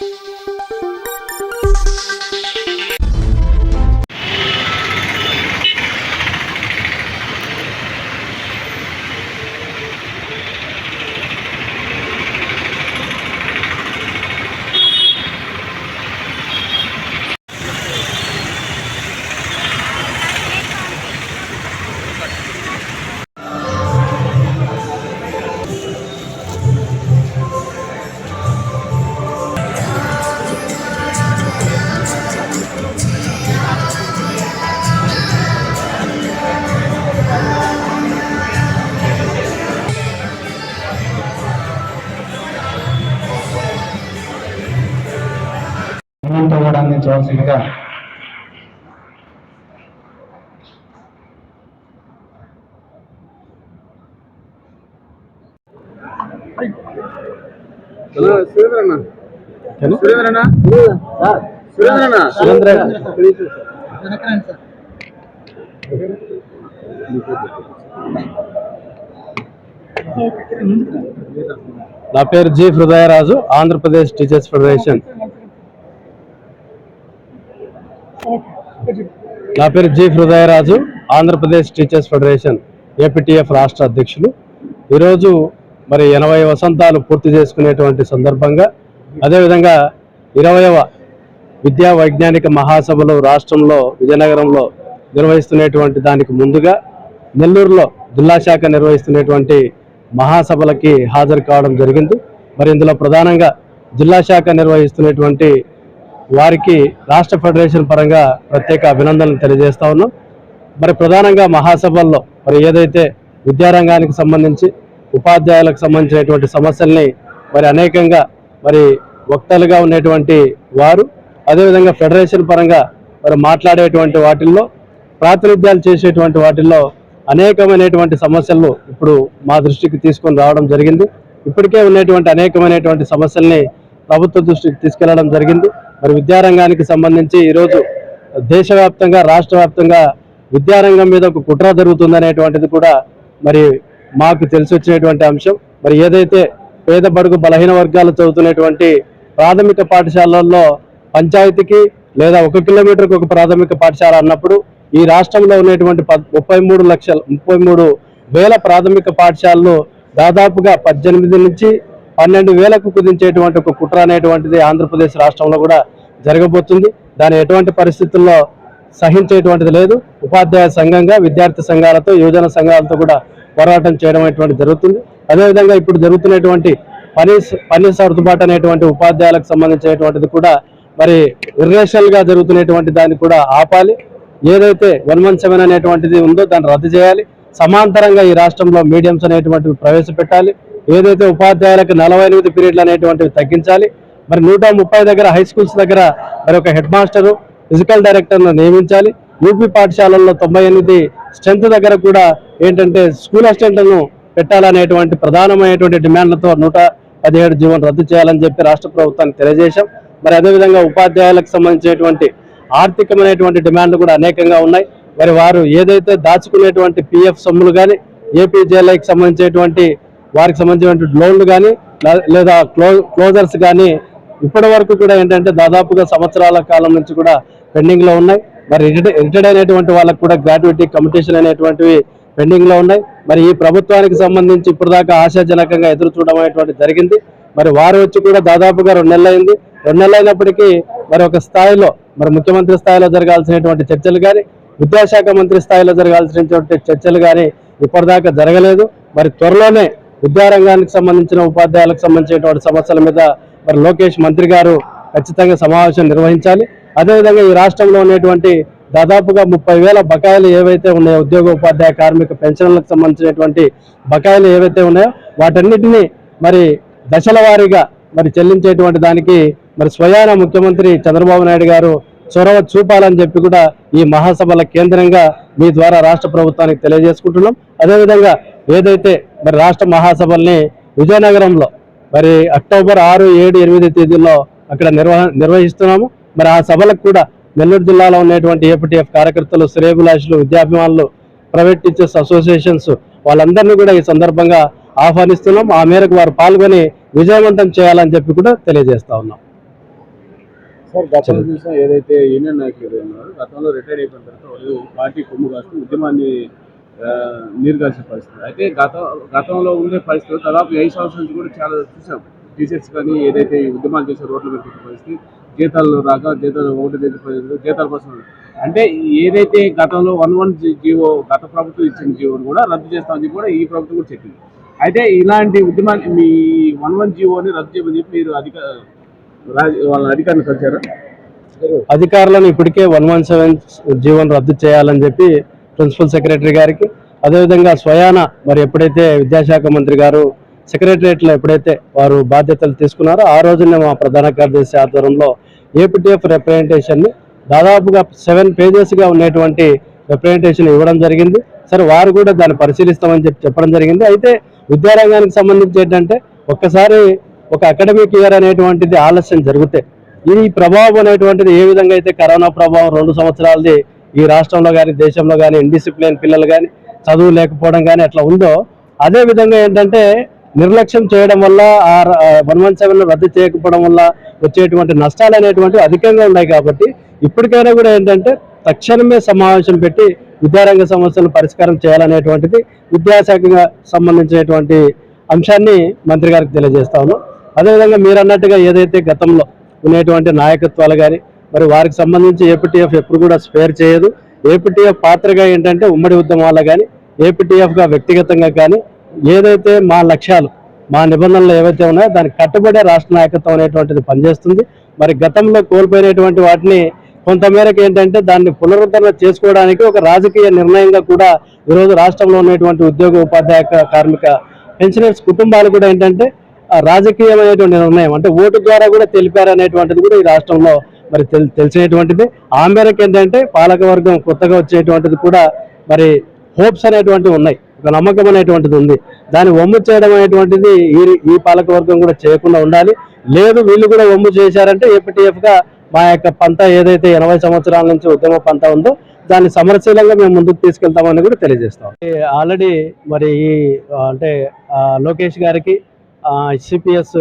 Música Surendra నా పేరు G Hrudayaraju Andhra Pradesh teachers federation. నా పేరు G Hrudayaraju Andhra Pradesh teachers federation APTF రాష్ట్ర అధ్యక్షులు. ఈరోజు మరి ఎనభై వసంతాలు పూర్తి చేసుకునేటువంటి సందర్భంగా అదేవిధంగా ఇరవయవ విద్యా వైజ్ఞానిక మహాసభలు రాష్ట్రంలో విజయనగరంలో నిర్వహిస్తున్నటువంటి దానికి ముందుగా నెల్లూరులో జిల్లా శాఖ నిర్వహిస్తున్నటువంటి మహాసభలకి హాజరు కావడం జరిగింది. మరి ఇందులో ప్రధానంగా జిల్లా శాఖ నిర్వహిస్తున్నటువంటి వారికి రాష్ట్ర ఫెడరేషన్ పరంగా ప్రత్యేక అభినందనలు తెలియజేస్తా ఉన్నాం. మరి ప్రధానంగా మహాసభల్లో మరి ఏదైతే విద్యారంగానికి సంబంధించి ఉపాధ్యాయులకు సంబంధించినటువంటి సమస్యల్ని మరి అనేకంగా మరి వక్తలుగా ఉన్నటువంటి వారు అదేవిధంగా ఫెడరేషన్ పరంగా మరి మాట్లాడేటువంటి వాటిల్లో ప్రాతినిధ్యాలు చేసేటువంటి వాటిల్లో అనేకమైనటువంటి సమస్యలు ఇప్పుడు మా దృష్టికి తీసుకొని రావడం జరిగింది. ఇప్పటికే ఉన్నటువంటి అనేకమైనటువంటి సమస్యల్ని ప్రభుత్వ దృష్టికి తీసుకెళ్ళడం జరిగింది. మరి విద్యారంగానికి సంబంధించి ఈరోజు దేశవ్యాప్తంగా రాష్ట్ర వ్యాప్తంగా విద్యారంగం మీద ఒక కుట్ర జరుగుతుందనేటువంటిది కూడా మరి మాకు తెలిసి వచ్చినటువంటి అంశం. మరి ఏదైతే పేద బడుగు బలహీన వర్గాలు చదువుతున్నటువంటి ప్రాథమిక పాఠశాలల్లో పంచాయతీకి లేదా ఒక కిలోమీటర్కి ఒక ప్రాథమిక పాఠశాల అన్నప్పుడు ఈ రాష్ట్రంలో ఉన్నటువంటి పద్- ముప్పై మూడు లక్షల ముప్పై మూడు వేల ప్రాథమిక పాఠశాలలు దాదాపుగా పద్దెనిమిది నుంచి పన్నెండు వేలకు కుదించేటువంటి ఒక కుట్ర అనేటువంటిది ఆంధ్రప్రదేశ్ రాష్ట్రంలో కూడా జరగబోతుంది. దాని ఎటువంటి పరిస్థితుల్లో సహించేటువంటిది లేదు. ఉపాధ్యాయ సంఘంగా విద్యార్థి సంఘాలతో యువజన సంఘాలతో కూడా పోరాటం చేయడం అనేటువంటి జరుగుతుంది. అదేవిధంగా ఇప్పుడు జరుగుతున్నటువంటి పని పని సర్దుబాటు అనేటువంటి ఉపాధ్యాయులకు సంబంధించినటువంటిది కూడా మరి ఇర్రేషనల్గా జరుగుతున్నటువంటి దాన్ని కూడా ఆపాలి. ఏదైతే వన్ వన్ సెవెన్ అనేటువంటిది ఉందో దాన్ని రద్దు చేయాలి. సమాంతరంగా ఈ రాష్ట్రంలో మీడియంస్ అనేటువంటివి ప్రవేశపెట్టాలి. ఏదైతే ఉపాధ్యాయులకు నలభై ఎనిమిది పీరియడ్లు అనేటువంటివి తగ్గించాలి మరి నూట ముప్పై దగ్గర హై స్కూల్స్ దగ్గర మరి ఒక హెడ్ మాస్టరు ఫిజికల్ డైరెక్టర్ను నియమించాలి. యూపీ పాఠశాలల్లో తొంభై ఎనిమిది స్ట్రెంత్ దగ్గర కూడా ఏంటంటే స్కూల్ అసిస్టెంట్లను పెట్టాలనేటువంటి ప్రధానమైనటువంటి డిమాండ్లతో నూట పదిహేడు జీవన రద్దు చేయాలని చెప్పి రాష్ట్ర ప్రభుత్వానికి తెలియజేశాం. మరి అదేవిధంగా ఉపాధ్యాయులకు సంబంధించినటువంటి ఆర్థికమైనటువంటి డిమాండ్లు కూడా అనేకంగా ఉన్నాయి. మరి వారు ఏదైతే దాచుకునేటువంటి పిఎఫ్ సొమ్ములు కానీ ఏపీజేఎల్ఐకి సంబంధించినటువంటి వారికి సంబంధించినటువంటి లోన్లు కానీ లేదా క్లో క్లోజర్స్ కానీ ఇప్పటి వరకు కూడా ఏంటంటే దాదాపుగా సంవత్సరాల కాలం నుంచి కూడా పెండింగ్లో ఉన్నాయి. మరి రిటైర్డ్ అయినటువంటి వాళ్ళకు కూడా గ్రాడ్యుయేటీ కమిటేషన్ అనేటువంటివి పెండింగ్లో ఉన్నాయి. మరి ఈ ప్రభుత్వానికి సంబంధించి ఇప్పటిదాకా ఆశాజనకంగా ఎదురు చూడడం అనేటువంటి జరిగింది. మరి వారు వచ్చి కూడా దాదాపుగా రెండు నెలలు అయింది రెండు నెలలు అయినప్పటికీ మరి ఒక స్థాయిలో మరి ముఖ్యమంత్రి స్థాయిలో జరగాల్సినటువంటి చర్చలు కానీ విద్యాశాఖ మంత్రి స్థాయిలో జరగాల్సినటువంటి చర్చలు కానీ ఇప్పటిదాకా జరగలేదు. మరి త్వరలోనే విద్యారంగానికి సంబంధించిన ఉపాధ్యాయులకు సంబంధించినటువంటి సమస్యల మీద మరి లోకేష్ మంత్రి గారు ఖచ్చితంగా సమావేశం నిర్వహించాలి. అదేవిధంగా ఈ రాష్ట్రంలో ఉన్నటువంటి దాదాపుగా ముప్పై వేల బకాయిలు ఏవైతే ఉన్నాయో ఉద్యోగ ఉపాధ్యాయ కార్మిక పెన్షన్లకు సంబంధించినటువంటి బకాయిలు ఏవైతే ఉన్నాయో వాటన్నిటిని మరి దశల వారీగా మరి చెల్లించేటువంటి దానికి మరి స్వయాన ముఖ్యమంత్రి చంద్రబాబు నాయుడు గారు చొరవ చూపాలని చెప్పి కూడా ఈ మహాసభల కేంద్రంగా మీ ద్వారా రాష్ట్ర ప్రభుత్వానికి తెలియజేసుకుంటున్నాం. అదేవిధంగా ఏదైతే మరి రాష్ట్ర మహాసభల్ని విజయనగరంలో మరి అక్టోబర్ ఆరు ఏడు ఎనిమిది తేదీల్లో అక్కడ నిర్వహ నిర్వహిస్తున్నాము. మరి ఆ సభలకు కూడా నెల్లూరు జిల్లాలో ఉన్నటువంటి ఏపీటీఎఫ్ కార్యకర్తలు శ్రేయభిలాషులు విద్యాభిమానులు ప్రైవేట్ టీచర్స్ అసోసియేషన్స్ వాళ్ళందరినీ కూడా ఈ సందర్భంగా ఆహ్వానిస్తున్నాం. ఆ మేరకు వారు పాల్గొని విజయవంతం చేయాలని చెప్పి కూడా తెలియజేస్తా ఉన్నాం. సార్ గతంలో చూసాం ఏదైతే యూనియన్ నాయకులు ఉన్నారో గతంలో రిటైర్ అయిపోయిన తర్వాత పార్టీ కొమ్ము కాస్తూ ఉద్యమాన్ని నీరు కలిసే పరిస్థితి అయితే గత గతంలో ఉండే పరిస్థితులు దాదాపు ఐదు సంవత్సరాల నుంచి కూడా చాలా చూసాం. టీచర్స్ కానీ ఏదైతే ఉద్యమాలు చేసే రోడ్ల మీద పెట్టిన పరిస్థితి జీతాలు రాక జీతాలు ఒకటి దగ్గర జీతాల కోసం. అంటే ఏదైతే గతంలో వన్ వన్ జీవో గత ప్రభుత్వం ఇచ్చిన జీవోని కూడా రద్దు చేస్తామని చెప్పి కూడా ఈ ప్రభుత్వం కూడా చెప్పింది. అయితే ఇలాంటి ఉద్యమాన్ని మీ వన్ వన్ జీవోని రద్దు చేయమని చెప్పి మీరు అధిక రాజ- వాళ్ళ అధికారులు కలిసారా అధికారులను ఇప్పటికే వన్ వన్ సెవెన్ జీవన్ రద్దు చేయాలని చెప్పి ప్రిన్సిపల్ సెక్రటరీ గారికి అదేవిధంగా స్వయాన మరి ఎప్పుడైతే విద్యాశాఖ మంత్రి గారు సెక్రటరియట్లో ఎప్పుడైతే వారు బాధ్యతలు తీసుకున్నారో ఆ రోజునే మా ప్రధాన కార్యదర్శి ఆధ్వర్యంలో ఏపీటీఎఫ్ రిప్రజెంటేషన్ని దాదాపుగా సెవెన్ పేజెస్గా ఉన్నటువంటి రిప్రజెంటేషన్ ఇవ్వడం జరిగింది. సరే వారు కూడా దాన్ని పరిశీలిస్తామని చెప్పి చెప్పడం జరిగింది. అయితే విద్యారంగానికి సంబంధించి ఏంటంటే ఒక్కసారి ఒక అకాడమిక్ ఇయర్ అనేటువంటిది ఆలస్యం జరిగితే ఈ ప్రభావం అనేటువంటిది ఏ విధంగా అయితే కరోనా ప్రభావం రెండు సంవత్సరాలది ఈ రాష్ట్రంలో కానీ దేశంలో కానీ ఇండిసిప్లిన్ పిల్లలు కానీ చదువు లేకపోవడం కానీ అట్లా ఉందో అదే విధంగా ఏంటంటే నిర్లక్ష్యం చేయడం వల్ల ఆ వన్ వన్ సెవెన్ రద్దు చేయకపోవడం వల్ల వచ్చేటువంటి నష్టాలు అనేటువంటివి అధికంగా ఉన్నాయి కాబట్టి ఇప్పటికైనా కూడా ఏంటంటే తక్షణమే సమావేశం పెట్టి విద్యారంగ సమస్యలను పరిష్కారం చేయాలనేటువంటిది విద్యాశాఖగా సంబంధించినటువంటి అంశాన్ని మంత్రి గారికి తెలియజేస్తాను అదేవిధంగా మీరు అన్నట్టుగా ఏదైతే గతంలో ఉండేటువంటి నాయకత్వాలు కానీ మరి వారికి సంబంధించి ఏపీటీఎఫ్ ఎప్పుడు కూడా స్పేర్ చేయదు. ఏపీటీఎఫ్ పాత్రగా ఏంటంటే ఉమ్మడి ఉద్యమాల కానీ ఏపీటీఎఫ్గా వ్యక్తిగతంగా కానీ ఏదైతే మా లక్ష్యాలు మా నిబంధనలు ఏవైతే ఉన్నాయో దానికి కట్టుబడే రాష్ట్ర నాయకత్వం అనేటువంటిది పనిచేస్తుంది. మరి గతంలో కోల్పోయినటువంటి వాటిని కొంతమేరకు ఏంటంటే దాన్ని పునరుద్ధరణ చేసుకోవడానికి ఒక రాజకీయ నిర్ణయంగా కూడా ఈరోజు రాష్ట్రంలో ఉన్నటువంటి ఉద్యోగ ఉపాధ్యాయ కార్మిక పెన్షనర్స్ కుటుంబాలు కూడా ఏంటంటే ఆ రాజకీయమైనటువంటి నిర్ణయం అంటే ఓటు ద్వారా కూడా తెలిపారు అనేటువంటిది కూడా ఈ రాష్ట్రంలో మరి తెల్ తెలిసినటువంటిది. ఆ మేరకు ఏంటంటే పాలకవర్గం కొత్తగా వచ్చేటువంటిది కూడా మరి హోప్స్ అనేటువంటివి ఉన్నాయి. ఒక నమ్మకం అనేటువంటిది ఉంది. దాన్ని వమ్ము చేయడం అనేటువంటిది ఈ ఈ పాలకవర్గం కూడా చేయకుండా ఉండాలి. లేదు వీళ్ళు కూడా వమ్ము చేశారంటే ఏపీటీఎఫ్గా మా యొక్క పంత ఏదైతే ఎనభై సంవత్సరాల నుంచి ఉద్యమ పంత ఉందో దాన్ని సమరశీలంగా మేము ముందుకు తీసుకెళ్తామని కూడా తెలియజేస్తాం. ఆల్రెడీ మరి ఈ అంటే లోకేష్ గారికి సిపిఎస్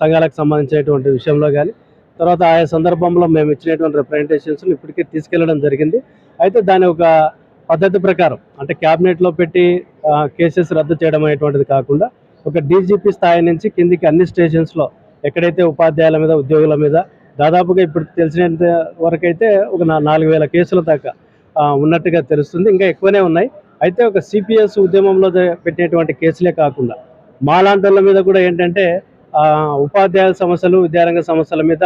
సంఘాలకు సంబంధించినటువంటి విషయంలో కానీ తర్వాత ఆయా సందర్భంలో మేము ఇచ్చినటువంటి రిప్రజెంటేషన్స్ని ఇప్పటికే తీసుకెళ్ళడం జరిగింది. అయితే దాని ఒక పద్ధతి ప్రకారం అంటే క్యాబినెట్లో పెట్టి కేసెస్ రద్దు చేయడం అనేటువంటిది కాకుండా ఒక డీజీపీ స్థాయి నుంచి కిందికి అన్ని స్టేషన్స్లో ఎక్కడైతే ఉపాధ్యాయుల మీద ఉద్యోగుల మీద దాదాపుగా ఇప్పుడు తెలిసినంత వరకైతే ఒక నా- నాలుగు వేల కేసుల దాకా ఉన్నట్టుగా తెలుస్తుంది. ఇంకా ఎక్కువనే ఉన్నాయి. అయితే ఒక సిపిఎస్ ఉద్యమంలో పెట్టినటువంటి కేసులే కాకుండా మాలాంటి మీద కూడా ఏంటంటే ఉపాధ్యాయుల సమస్యలు విద్యారంగ సమస్యల మీద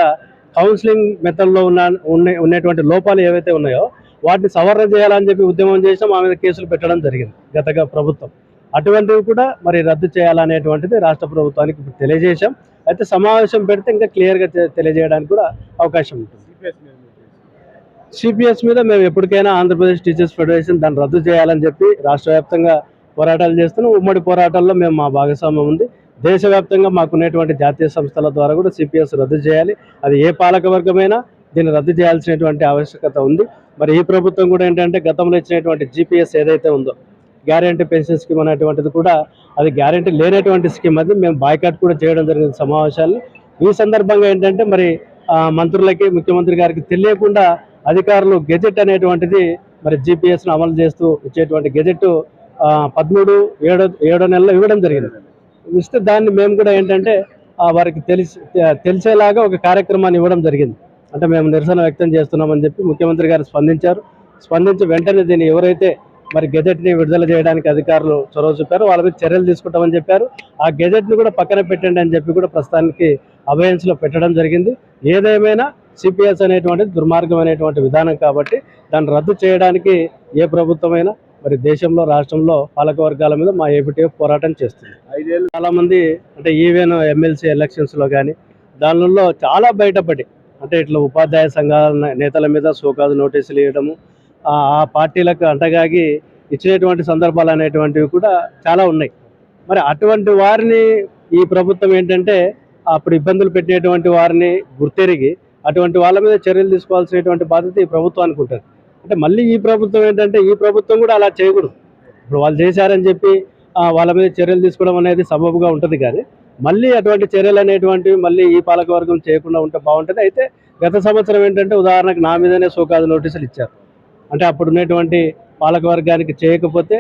కౌన్సిలింగ్ మెథడ్లో ఉన్న ఉన్న ఉన్నటువంటి లోపాలు ఏవైతే ఉన్నాయో వాటిని సవరణ చేయాలని చెప్పి ఉద్యమం చేసినా మా మీద కేసులు పెట్టడం జరిగింది గత ప్రభుత్వం. అటువంటివి కూడా మరి రద్దు చేయాలనేటువంటిది రాష్ట్ర ప్రభుత్వానికి తెలియజేశాం. అయితే సమావేశం పెడితే ఇంకా క్లియర్గా తెలియజేయడానికి కూడా అవకాశం ఉంటుంది. సిపిఎస్ మీద మేము ఎప్పటికైనా ఆంధ్రప్రదేశ్ టీచర్స్ ఫెడరేషన్ దాన్ని రద్దు చేయాలని చెప్పి రాష్ట్ర వ్యాప్తంగా పోరాటాలు చేస్తున్నాం. ఉమ్మడి పోరాటాల్లో మేము మా భాగస్వామ్యం ఉంది. దేశవ్యాప్తంగా మాకున్నటువంటి జాతీయ సంస్థల ద్వారా కూడా సిపిఎస్ రద్దు చేయాలి. అది ఏ పాలకవర్గమైనా దీన్ని రద్దు చేయాల్సినటువంటి ఆవశ్యకత ఉంది. మరి ఈ ప్రభుత్వం కూడా ఏంటంటే గతంలో ఇచ్చినటువంటి జీపీఎస్ ఏదైతే ఉందో గ్యారంటీ పెన్షన్ స్కీమ్ అనేటువంటిది కూడా అది గ్యారంటీ లేనటువంటి స్కీమ్ అది మేము బాయ్కాట్ కూడా చేయడం జరిగింది సమావేశాలు ఈ సందర్భంగా ఏంటంటే మరి మంత్రులకి ముఖ్యమంత్రి గారికి తెలియకుండా అధికారులు గెజెట్ అనేటువంటిది మరి జీపీఎస్ను అమలు చేస్తూ ఇచ్చేటువంటి గెజెట్ పదమూడు ఏడో ఏడో నెలలో ఇవ్వడం జరిగింది. ఇస్తే దాన్ని మేము కూడా ఏంటంటే ఆ, వారికి తెలిసి తెలిసేలాగా ఒక కార్యక్రమాన్ని ఇవ్వడం జరిగింది. అంటే మేము నిరసన వ్యక్తం చేస్తున్నామని చెప్పి ముఖ్యమంత్రి గారు స్పందించారు. స్పందించి వెంటనే దీన్ని ఎవరైతే మరి గెజెట్ని విడుదల చేయడానికి అధికారులు చొరవ చెప్పారు వాళ్ళ మీద చర్యలు తీసుకుంటామని చెప్పారు. ఆ గెజెట్ని కూడా పక్కన పెట్టండి అని చెప్పి కూడా ప్రస్తుతానికి అభయన్స్లో పెట్టడం జరిగింది. ఏదేమైనా సిపిఎస్ అనేటువంటి దుర్మార్గం అనేటువంటి విధానం కాబట్టి దాన్ని రద్దు చేయడానికి ఏ ప్రభుత్వమైనా మరి దేశంలో రాష్ట్రంలో పాలక వర్గాల మీద మా ఏపీటీఎఫ్ పోరాటం చేస్తుంది. ఐదేళ్ళు చాలా మంది అంటే ఈవెన్ ఎమ్మెల్సీ ఎలక్షన్స్లో కానీ దానిలో చాలా బయటపడి అంటే ఇట్లా ఉపాధ్యాయ సంఘాల నేతల మీద సోకాదు నోటీసులు ఇవ్వడము ఆ ఆ పార్టీలకు అంటగాగి ఇచ్చినటువంటి సందర్భాలు అనేటువంటివి కూడా చాలా ఉన్నాయి. మరి అటువంటి వారిని ఈ ప్రభుత్వం ఏంటంటే అప్పుడు ఇబ్బందులు పెట్టినటువంటి వారిని గుర్తెరిగి అటువంటి వాళ్ళ మీద చర్యలు తీసుకోవాల్సినటువంటి బాధ్యత ఈ ప్రభుత్వానికి ఉంటుంది అంటే మళ్ళీ ఈ ప్రభుత్వం ఏంటంటే ఈ ప్రభుత్వం కూడా అలా చేయకూడదు. ఇప్పుడు వాళ్ళు చేశారని చెప్పి వాళ్ళ మీద చర్యలు తీసుకోవడం అనేది సబబుగా ఉంటుంది కానీ మళ్ళీ అటువంటి చర్యలు అనేటువంటివి మళ్ళీ ఈ పాలకవర్గం చేయకుండా ఉంటే బాగుంటుంది. అయితే గత సంవత్సరం ఏంటంటే ఉదాహరణకు నా మీదనే సోకాదు నోటీసులు ఇచ్చారు. అంటే అప్పుడు ఉన్నటువంటి పాలకవర్గానికి చేయకపోతే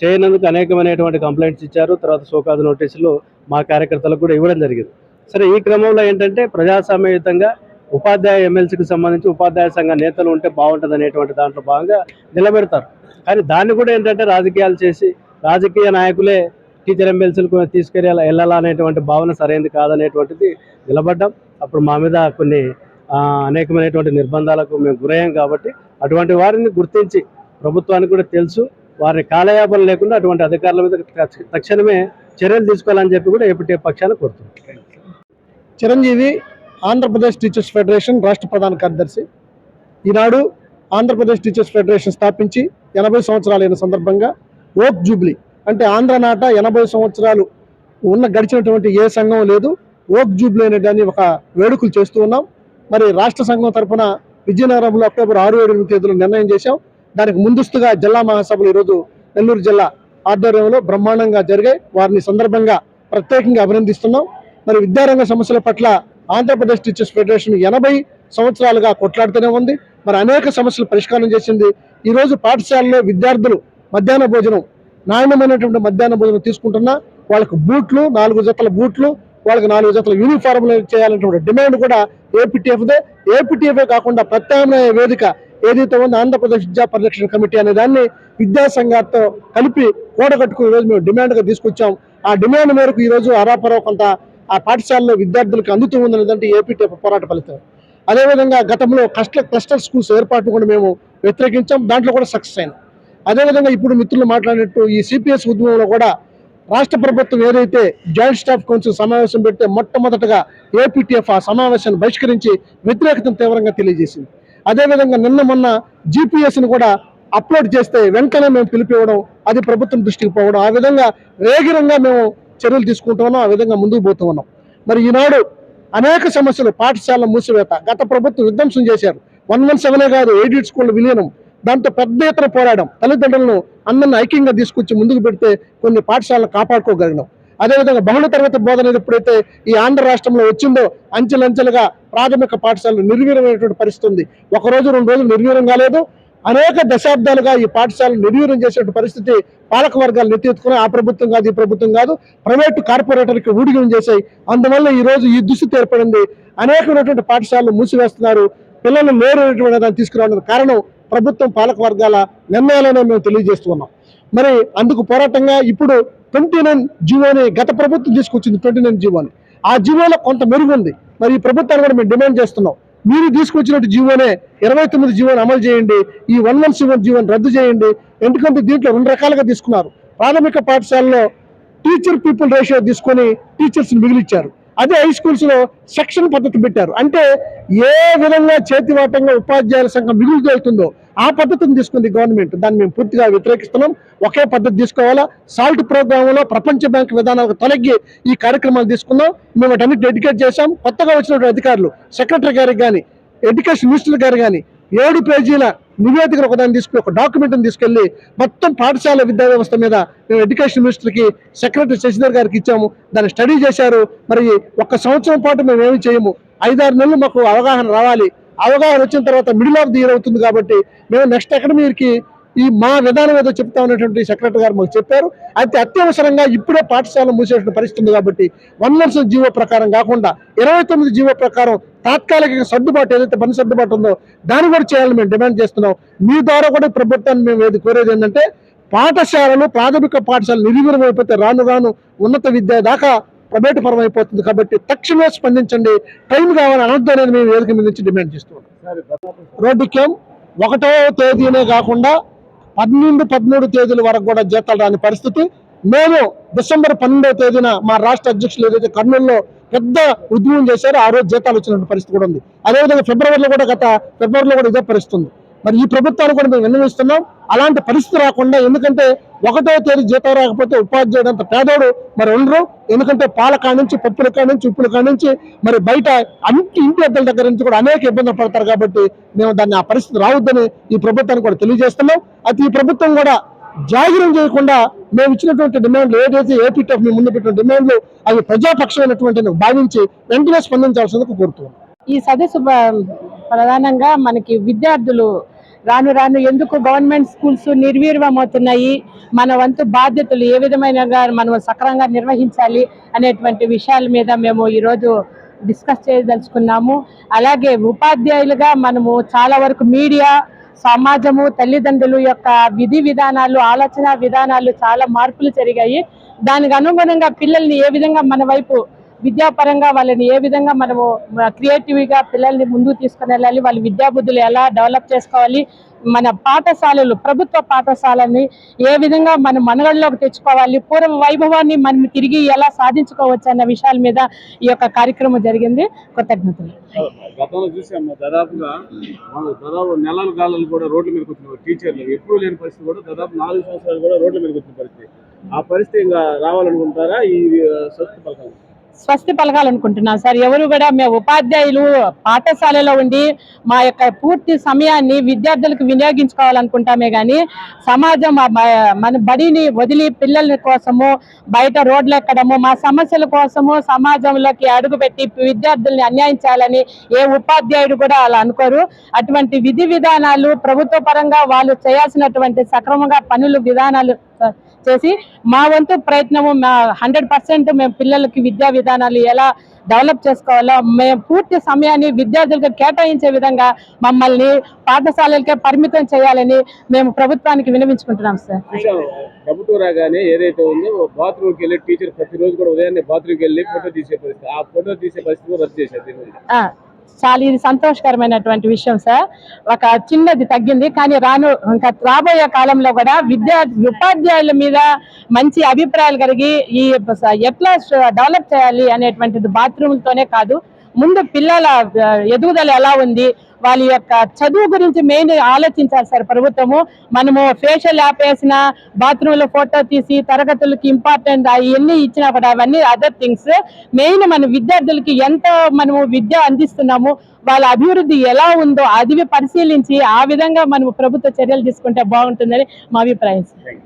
చేయనందుకు అనేకమైనటువంటి కంప్లైంట్స్ ఇచ్చారు. తర్వాత సోకాదు నోటీసులు మా కార్యకర్తలకు కూడా ఇవ్వడం జరిగింది. సరే ఈ క్రమంలో ఏంటంటే ప్రజాస్వామ్యయుతంగా ఉపాధ్యాయ ఎమ్మెల్సీకి సంబంధించి ఉపాధ్యాయ సంఘ నేతలు ఉంటే బాగుంటుంది అనేటువంటి దాంట్లో భాగంగా నిలబెడతారు. కానీ దాన్ని కూడా ఏంటంటే రాజకీయాలు చేసి రాజకీయ నాయకులే టీచర్ ఎమ్మెల్సీలకు తీసుకెళ్ళి వెళ్ళాలా అనేటువంటి భావన సరైనది కాదనేటువంటిది నిలబడ్డాం. అప్పుడు మా మీద కొన్ని అనేకమైనటువంటి నిర్బంధాలకు మేము గురయ్యాం కాబట్టి అటువంటి వారిని గుర్తించి ప్రభుత్వానికి కూడా తెలుసు. వారిని కాలయాపన లేకుండా అటువంటి అధికారుల మీద తక్ష- తక్షణమే చర్యలు తీసుకోవాలని చెప్పి కూడా ఎప్పటి పక్షాన కోరుతున్నాం. చిరంజీవి ఆంధ్రప్రదేశ్ టీచర్స్ ఫెడరేషన్ రాష్ట్ర ప్రధాన కార్యదర్శి. ఈనాడు ఆంధ్రప్రదేశ్ టీచర్స్ ఫెడరేషన్ స్థాపించి ఎనభై సంవత్సరాలైన సందర్భంగా ఓక్ జూబ్లీ అంటే ఆంధ్ర నాట ఎనభై సంవత్సరాలు ఉన్న గడిచినటువంటి ఏ సంఘం లేదు ఓక్ జూబ్లీ అనేదాన్ని ఒక వేడుకలు చేస్తూ ఉన్నాం. మరి రాష్ట్ర సంఘం తరపున విజయనగరంలో అక్టోబర్ ఆరు ఏడు ఎనిమిది తేదీలో నిర్ణయం చేశాం. దానికి ముందస్తుగా జిల్లా మహాసభలు ఈరోజు నెల్లూరు జిల్లా ఆధ్వర్యంలో బ్రహ్మాండంగా జరిగాయి. వారిని సందర్భంగా ప్రత్యేకంగా అభినందిస్తున్నాం. మరి విద్యారంగ సమస్యల పట్ల ఆంధ్రప్రదేశ్ టీచర్స్ ఫెడరేషన్ ఎనభై సంవత్సరాలుగా కొట్లాడుతూనే ఉంది. మరి అనేక సమస్యలు పరిష్కారం చేసింది. ఈరోజు పాఠశాలలో విద్యార్థులు మధ్యాహ్న భోజనం నాణ్యమైనటువంటి మధ్యాహ్న భోజనం తీసుకుంటున్నా వాళ్ళకు బూట్లు నాలుగు జతల బూట్లు వాళ్ళకి నాలుగు జతల యూనిఫార్మ్లు చేయాలనేటువంటి డిమాండ్ కూడా ఏపీటీఎఫ్దే. ఏపీటీఎఫ్ కాకుండా ప్రత్యామ్నాయ వేదిక ఏదైతే ఉందో ఆంధ్రప్రదేశ్ విద్యా పరిరక్షణ కమిటీ అనే దాన్ని విద్యా సంఘాలతో కలిపి కూడగట్టుకుని ఈరోజు మేము డిమాండ్గా తీసుకొచ్చాం. ఆ డిమాండ్ మేరకు ఈ రోజు అరాపరో కొంత ఆ పాఠశాలలో విద్యార్థులకు అందుతూ ఉందనేదంటే ఏపీటీఎఫ్ పోరాట ఫలితం. అదేవిధంగా గతంలో కష్ట క్లస్టర్ స్కూల్స్ ఏర్పాటు కూడా మేము వ్యతిరేకించాం. దాంట్లో కూడా సక్సెస్ అయినాం. అదేవిధంగా ఇప్పుడు మిత్రులు మాట్లాడినట్టు ఈ సిపిఎస్ ఉద్యమంలో కూడా రాష్ట్ర ప్రభుత్వం ఏదైతే జాయింట్ స్టాఫ్ కౌన్సిల్ సమావేశం పెడితే మొట్టమొదటగా ఏపీటీఎఫ్ ఆ సమావేశాన్ని బహిష్కరించి వ్యతిరేకతను తీవ్రంగా తెలియజేసింది. అదేవిధంగా నిన్న మొన్న జీపీఎస్ని కూడా అప్లోడ్ చేస్తే వెంటనే మేము పిలిపివ్వడం అది ప్రభుత్వం దృష్టికి పోవడం ఆ విధంగా వేగిరంగా మేము చర్యలు తీసుకుంటూ ఉన్నాం ఆ విధంగా ముందుకు పోతూ ఉన్నాం. మరి ఈనాడు అనేక సమస్యలు పాఠశాల మూసివేత గత ప్రభుత్వం విధ్వంసం చేశారు. వన్ వన్ సెవెనే కాదు ఎయిడెడ్ స్కూల్ విలీనం. దాంతో పెద్ద ఎత్తున పోరాడం తల్లిదండ్రులను అందరిని ఐక్యంగా తీసుకొచ్చి ముందుకు పెడితే కొన్ని పాఠశాలను కాపాడుకోగలిగినాం. అదేవిధంగా బహుళ తరగతి బోధన ఎప్పుడైతే ఈ ఆంధ్ర రాష్ట్రంలో వచ్చిందో అంచెలంచెలుగా ప్రాథమిక పాఠశాలలు నిర్వీరమైనటువంటి పరిస్థితి ఉంది. ఒక రోజు రెండు రోజులు నిర్వీరం కాలేదు. అనేక దశాబ్దాలుగా ఈ పాఠశాలను నిర్వీర్యం చేసే పరిస్థితి పాలక వర్గాలు నెత్తెత్తుకుని ఆ ప్రభుత్వం కాదు ఈ ప్రభుత్వం కాదు. ప్రైవేటు కార్పొరేటర్కి ఊడిగం చేశాయి. అందువల్ల ఈ రోజు ఈ దుస్థితి ఏర్పడింది. అనేకమైనటువంటి పాఠశాలలు మూసివేస్తున్నారు. పిల్లలు లేనటువంటి దాన్ని తీసుకురావడానికి కారణం ప్రభుత్వం పాలక వర్గాల నిర్ణయాలనే మేము తెలియజేస్తున్నాం. మరి అందుకు పోరాటంగా ఇప్పుడు ట్వంటీ నైన్ జీవోని గత ప్రభుత్వం తీసుకొచ్చింది ట్వంటీ నైన్ జీవోని. ఆ జీవోలో కొంత మెరుగు ఉంది. మరి ఈ ప్రభుత్వాన్ని కూడా మేము డిమాండ్ చేస్తున్నాం. మీరు తీసుకొచ్చినట్టు జీవోనే ఇరవై తొమ్మిది జీవోని అమలు చేయండి ఈ వన్ వన్ సెవెన్ జీవోని రద్దు చేయండి. ఎందుకంటే దీంట్లో రెండు రకాలుగా తీసుకున్నారు. ప్రాథమిక పాఠశాలలో టీచర్ పీపుల్ రేషియో తీసుకొని టీచర్స్ని మిగిలిచ్చారు. అదే హై స్కూల్స్లో సెక్షన్ పద్ధతి పెట్టారు. అంటే ఏ విధంగా చేతివాటంగా ఉపాధ్యాయుల సంఘం మిగులు వెళ్తుందో ఆ పద్ధతిని తీసుకుంది గవర్నమెంట్ దాన్ని మేము పూర్తిగా వ్యతిరేకిస్తున్నాం. ఒకే పద్ధతి తీసుకోవాలా? సాల్ట్ ప్రోగ్రాంలో ప్రపంచ బ్యాంక్ విధానాలకు తొలగి ఈ కార్యక్రమాలు తీసుకున్నాం మేము వాటన్నిటి డెడికేట్ చేశాం. కొత్తగా వచ్చినటువంటి అధికారులు సెక్రటరీ గారికి కానీ ఎడ్యుకేషన్ మినిస్టర్ గారు కానీ ఏడు పేజీల నివేదికను ఒకదాన్ని తీసుకుని ఒక డాక్యుమెంట్ని తీసుకెళ్ళి మొత్తం పాఠశాల విద్యా వ్యవస్థ మీద మేము ఎడ్యుకేషన్ మినిస్టర్కి సెక్రటరీ శశిధర్ గారికి ఇచ్చాము. దాన్ని స్టడీ చేశారు. మరి ఒక్క సంవత్సరం పాటు మేము ఏమి చేయము. ఐదారు నెలలు మాకు అవగాహన రావాలి. అవగాహన వచ్చిన తర్వాత మిడిల్ ఆఫ్ ది ఇయర్ అవుతుంది కాబట్టి మేము నెక్స్ట్ అకాడమీకి ఈ మా విధానం ఏదో చెప్తా ఉన్నటువంటి సెక్రటరీ గారు మాకు చెప్పారు. అయితే అత్యవసరంగా ఇప్పుడే పాఠశాల మూసేసిన పరిస్థితి ఉంది కాబట్టి వన్ వర్షం జీవో ప్రకారం కాకుండా ఇరవై తొమ్మిది జీవో ప్రకారం తాత్కాలిక సర్దుబాటు ఏదైతే పని సర్దుబాటు ఉందో దాన్ని కూడా చేయాలని మేము డిమాండ్ చేస్తున్నాం. మీ ద్వారా కూడా ప్రభుత్వాన్ని మేము ఏది కోరేది ఏంటంటే పాఠశాలలు ప్రాథమిక పాఠశాలలు నిర్వీర్యం అయిపోతే రాను రాను ఉన్నత విద్య దాకా ప్రైవేటు పరం అయిపోతుంది కాబట్టి తక్షణమే స్పందించండి. టైం కావాలి అనొద్దు అనేది మేము వేదిక మీద నుంచి డిమాండ్ చేస్తున్నాం. గత రోడ్డుకేం ఒకటో తేదీనే కాకుండా పన్నెండు పదమూడు తేదీల వరకు కూడా జీతాలు రాని పరిస్థితి. మేము డిసెంబర్ పన్నెండవ తేదీన మా రాష్ట్ర అధ్యక్షులు ఏదైతే కర్నూలులో పెద్ద ఉద్యమం చేశారో ఆ రోజు జీతాలు వచ్చినటువంటి పరిస్థితి కూడా ఉంది. అదేవిధంగా ఫిబ్రవరిలో కూడా గత ఫిబ్రవరిలో కూడా ఇదే పరిస్థితి ఉంది. మరి ఈ ప్రభుత్వాన్ని కూడా మేము విన్నవిస్తున్నాం. అలాంటి పరిస్థితి రాకుండా ఎందుకంటే ఒకటో తేదీ జీతం రాకపోతే ఉపాధ్యాయుడు అంత పేదోడు మరి ఉండరు. ఎందుకంటే పాల కాడ నుంచి పప్పుల కాడ నుంచి ఉప్పుల కాడ నుంచి మరి బయట అన్ని ఇంటి పెద్దల దగ్గర నుంచి కూడా అనేక ఇబ్బందులు పడతారు కాబట్టి మేము దాన్ని ఆ పరిస్థితి రావద్దని ఈ ప్రభుత్వానికి కూడా తెలియజేస్తున్నాం. అయితే ఈ ప్రభుత్వం కూడా జాగిరం చేయకుండా మేము ఇచ్చినటువంటి డిమాండ్లు ఏదైతే ఏపీటీఎఫ్ మీ ముందు పెట్టిన డిమాండ్లు అవి ప్రజాపక్షమైనటువంటి భావించి వెంటనే స్పందించాల్సిందిగా కోరుతున్నాం. ఈ సదస్సు ప్రధానంగా మనకి విద్యార్థులు రాను రాను ఎందుకు గవర్నమెంట్ స్కూల్స్ నిర్వీర్యమవుతున్నాయి? మన వంతు బాధ్యతలు ఏ విధమైన మనం సక్రమంగా నిర్వహించాలి అనేటువంటి విషయాల మీద మేము ఈరోజు డిస్కస్ చేయదలుచుకున్నాము. అలాగే ఉపాధ్యాయులుగా మనము చాలా వరకు మీడియా సమాజము తల్లిదండ్రులు యొక్క విధి విధానాలు ఆలోచన విధానాలు చాలా మార్పులు జరిగాయి. దానికి అనుగుణంగా పిల్లల్ని ఏ విధంగా మన వైపు విద్యాపరంగా వాళ్ళని ఏ విధంగా మనము క్రియేటివ్గా పిల్లల్ని ముందుకు తీసుకుని వెళ్ళాలి వాళ్ళ విద్యాబుద్ధులు ఎలా డెవలప్ చేసుకోవాలి మన పాఠశాలలు ప్రభుత్వ పాఠశాలని ఏ విధంగా మనం మనగడలోకి తెచ్చుకోవాలి పూర్వ వైభవాన్ని మనం తిరిగి ఎలా సాధించుకోవచ్చు అన్న విషయాల మీద ఈ యొక్క కార్యక్రమం జరిగింది. కృతజ్ఞతలు. గతంలో చూసాము దాదాపుగా దాదాపు నెలల గాలలు కూడా రోడ్ల మీదకి వచ్చిన టీచర్లు. ఎప్పుడు లేని పరిస్థితి కూడా దాదాపు నాలుగు సంవత్సరాలు కూడా రోడ్ల మీదకి వచ్చిన పరిస్థితి. ఆ పరిస్థితి ఇంకా రావాలనుకుంటారా? ఈ స్వస్థ పథకం. స్వస్తి పలకాలనుకుంటున్నాను సార్. ఎవరు కూడా మేము ఉపాధ్యాయులు పాఠశాలలో ఉండి మా యొక్క పూర్తి సమయాన్ని విద్యార్థులకు వినియోగించుకోవాలనుకుంటామే కానీ సమాజం మన బడిని వదిలి పిల్లల కోసము బయట రోడ్లు ఎక్కడము మా సమస్యల కోసము సమాజంలోకి అడుగుపెట్టి విద్యార్థుల్ని అన్యాయం చేయాలని ఏ ఉపాధ్యాయుడు కూడా అలా అనుకోరు. అటువంటి విధి విధానాలు ప్రభుత్వ పరంగా వాళ్ళు చేయాల్సినటువంటి సక్రమంగా పనులు విధానాలు చేసి మా వంతు ప్రయత్నము హండ్రెడ్ పర్సెంట్ మేము పిల్లలకి విద్యా విధానాలు ఎలా డెవలప్ చేసుకోవాలో మేము పూర్తి సమయాన్ని విద్యార్థులకు కేటాయించే విధంగా మమ్మల్ని పాఠశాలలకే పరిమితం చేయాలని మేము ప్రభుత్వానికి వినవించుకుంటున్నాం సార్. ప్రభుత్వం రాగానే ఏదైతే ఉందో బాత్రూమ్కి వెళ్ళి టీచర్ ప్రతిరోజు కూడా ఉదయాన్నే బాత్రూమ్కి వెళ్ళి ఫోటో తీసే పరిస్థితి ఆ ఫోటో తీసే పరిస్థితి రద్దు చేశారు చాలా ఇది సంతోషకరమైనటువంటి విషయం సార్. ఒక చిన్నది తగ్గింది కానీ రాను ఇంకా రాబోయే కాలంలో కూడా విద్యా ఉపాధ్యాయుల మీద మంచి అభిప్రాయాలు కలిగి ఈ స- ఎట్లా డెవలప్ చేయాలి అనేటువంటిది బాత్రూమ్లతోనే కాదు ముందు పిల్లల ఎదుగుదల ఎలా ఉంది వాళ్ళ యొక్క చదువు గురించి మెయిన్ ఆలోచించాలి సార్ ప్రభుత్వము. మనము ఫేషియల్ యాప్ వేసిన బాత్రూమ్లో ఫోటో తీసి తరగతులకి ఇంపార్టెంట్ అవన్నీ ఇచ్చినా కూడా అవన్నీ అదర్ థింగ్స్ మెయిన్ మన విద్యార్థులకి ఎంత మనము విద్య అందిస్తున్నాము. వాళ్ళ అభివృద్ధి ఎలా ఉందో అది పరిశీలించి ఆ విధంగా మనము ప్రభుత్వ చర్యలు తీసుకుంటే బాగుంటుందని మా అభిప్రాయం సార్.